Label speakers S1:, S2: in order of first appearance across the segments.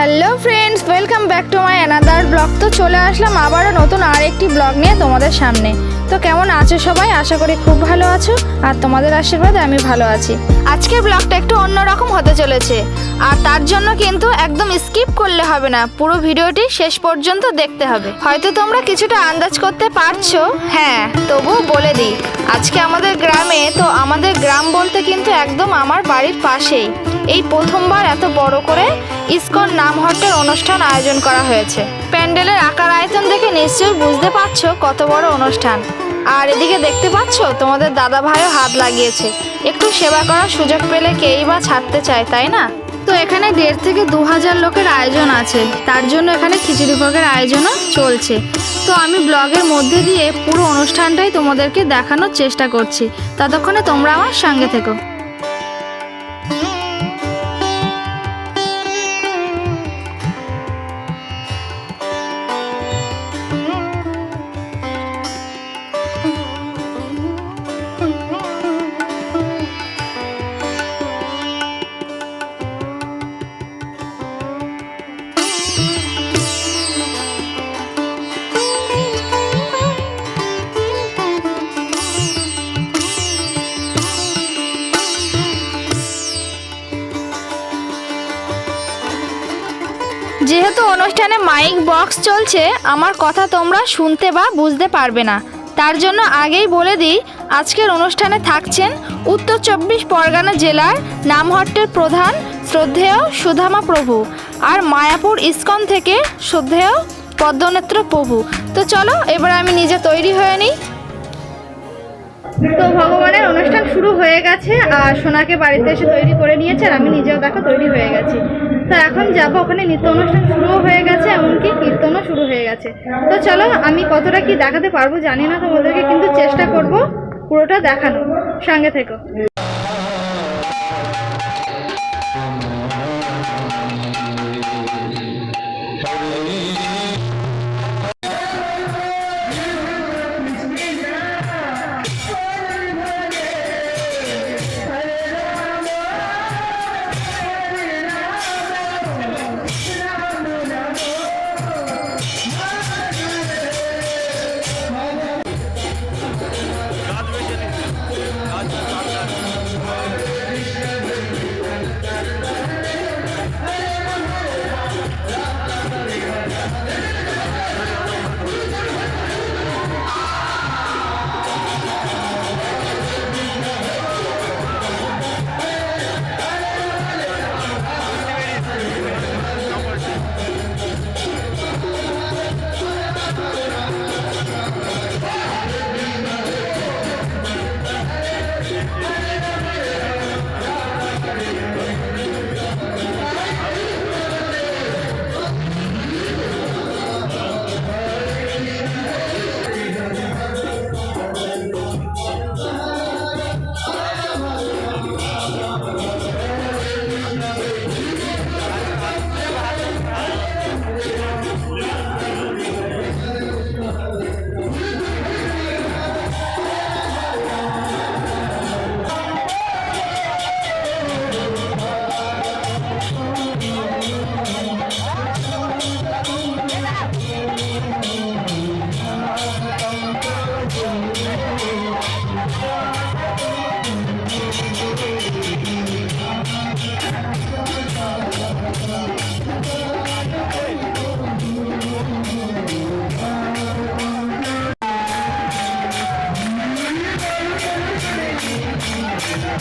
S1: Hello friends welcome back to my another blog তো চলে আসলাম আবারও নতুন আরেকটি ব্লগ নিয়ে তোমাদের সামনে। তো কেমন আছো সবাই? আশা করি খুব ভালো আছো। আর তোমাদের আশীর্বাদে আমি ভালো আছি। আজকের ব্লগটা একটু অন্যরকম হতে চলেছে। আর তার জন্য কিন্তু একদম স্কিপ করলে হবে না। পুরো ভিডিওটি শেষ পর্যন্ত দেখতে হবে। হয়তো তোমরা কিছুটা আন্দাজ করতে পারছ। হ্যাঁ তবুও বলে দিই। আজকে আমাদের গ্রামে, তো আমাদের গ্রাম বলতে কিন্তু একদম আমার বাড়ির পাশেই। এই প্রথমবার এত বড় করে ইসকন নামহট্টের অনুষ্ঠান আয়োজন করা হয়েছে। প্যান্ডেলের আকার আয়তন দেখে নিশ্চয়ই বুঝতে পারছ কত বড় অনুষ্ঠান। আর এদিকে দেখতে পাচ্ছ, তোমাদের দাদা ভাইও হাত লাগিয়েছে। একটু সেবা করার সুযোগ পেলে কেই বা ছাড়তে চায়, তাই না? তো এখানে দেড় থেকে দু হাজার লোকের আয়োজন আছে। তার জন্য এখানে খিচুড়ি ভোগের আয়োজনও চলছে। তো আমি ব্লগের মধ্যে দিয়ে পুরো অনুষ্ঠানটাই তোমাদেরকে দেখানোর চেষ্টা করছি। ততক্ষণে তোমরা আমার সঙ্গে থেকো। যেহেতু অনুষ্ঠানে মাইক বক্স চলছে, আমার কথা তোমরা শুনতে বা বুঝতে পারবে না। তার জন্য আগেই বলে দিই, আজকের অনুষ্ঠানে থাকছেন উত্তর চব্বিশ পরগনা জেলার নামহট্টের প্রধান শ্রদ্ধেয় সুধামা প্রভু আর মায়াপুর ইস্কন থেকে শ্রদ্ধেয় পদ্মনেত্র প্রভু। তো চলো, এবার আমি নিজে তৈরি হয়ে নিই। তো ভগবানের অনুষ্ঠান শুরু হয়ে গেছে, আর সোনাকে বাড়িতে এসে তৈরি করে নিয়েছে, আর আমি নিজেও দেখো তৈরি হয়ে গেছি। এখন যাব, ওখানে নৃত্য অনুষ্ঠান শুরু হয়ে গেছে, এমনকি কীর্তনও শুরু হয়ে গেছে। তো চলো, আমি কতটা কি দেখাতে পারব জানি না তোমাদেরকে, কিন্তু চেষ্টা করব পুরোটা দেখানো সঙ্গে থেকো।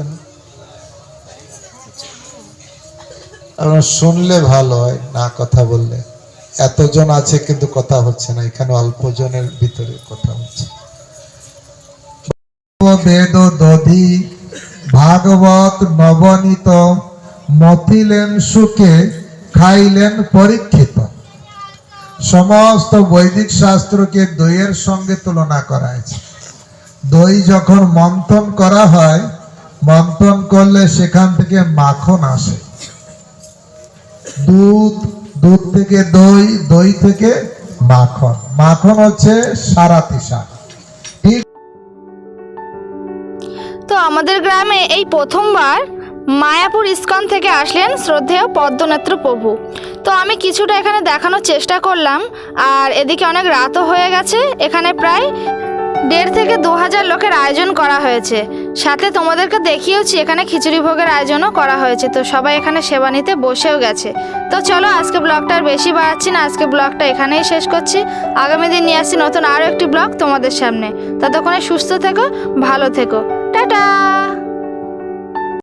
S2: কেন? আপনার শুনলে ভালো হয়, না কথা বললে। এতজন আছে কিন্তু কথা হচ্ছে না, এখানে অল্প জনের ভিতরে কথা হচ্ছে। বেদ দধি ভাগবত নবনীত মতিলেন সুখে, খাইলেন পরীক্ষিত। সমস্ত বৈদিক শাস্ত্রকে দইয়ের সঙ্গে তুলনা করা হয়েছে। দই যখন মন্থন করা হয় মন্থন করলে সেখান থেকে মাখন আসে। দুধ দুধ থেকে দই দই থেকে মাখন। মাখন হচ্ছে সারাতিসা ঠিক
S1: তো আমাদের গ্রামে এই প্রথমবার মায়াপুর ইস্কন থেকে আসলেন শ্রদ্ধেয় পদ্মনেত্র প্রভু। তো আমি কিছুটা এখানে দেখানোর চেষ্টা করলাম, আর এদিকে অনেক রাতও হয়ে গেছে। এখানে প্রায় দেড় থেকে দু হাজার লোকের আয়োজন করা হয়েছে। সাথে তোমাদেরকে দেখিয়েওছি, এখানে খিচুড়ি ভোগের আয়োজনও করা হয়েছে। তো সবাই এখানে সেবা নিতে বসেও গেছে। তো চলো আজকে ব্লগটা আর বেশি বাড়াচ্ছি না, আজকে ব্লগটা এখানেই শেষ করছি। আগামী দিন নিয়ে আসছি নতুন আরও একটি ব্লগ তোমাদের সামনে। ততক্ষণে সুস্থ থেকো, ভালো থেকো। টাটা!